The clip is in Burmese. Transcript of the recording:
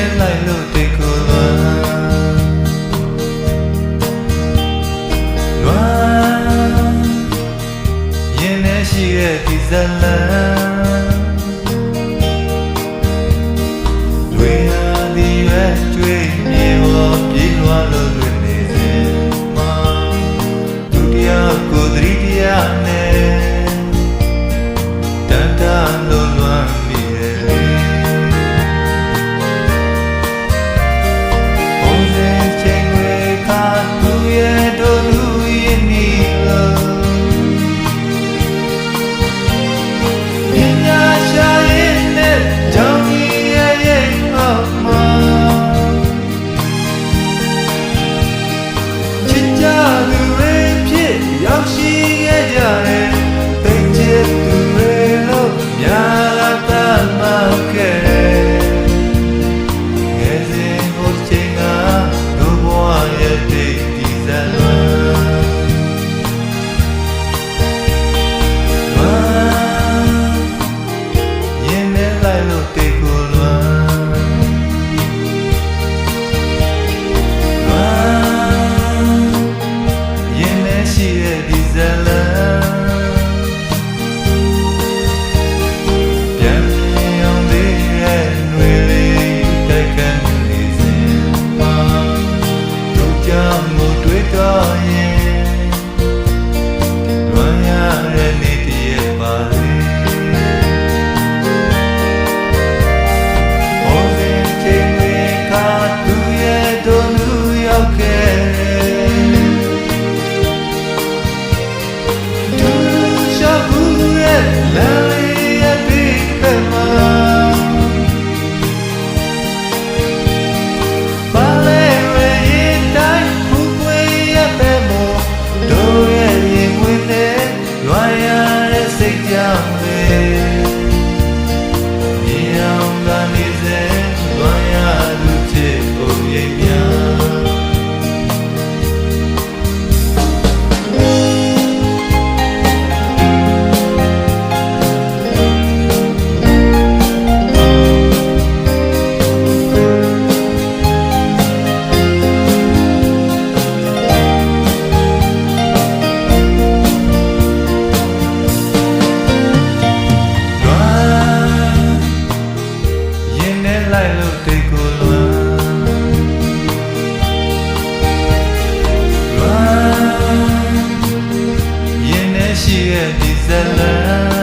င်လိုက်လို့တိတ်ကိုလွမ်းလွမ်းရင်ထဲရှိတဲ့ဒီဇလန်ကိုယ်တည်းပြနဲ့တန်တန်လို့ တွေ့တော့ရင် စိတ်ကြောင့်ပဲ လိုက်လို့တိတ်ကိုလွန်လွန်ရင်းနဲ့ရှိရဲ့ဒီဇလန်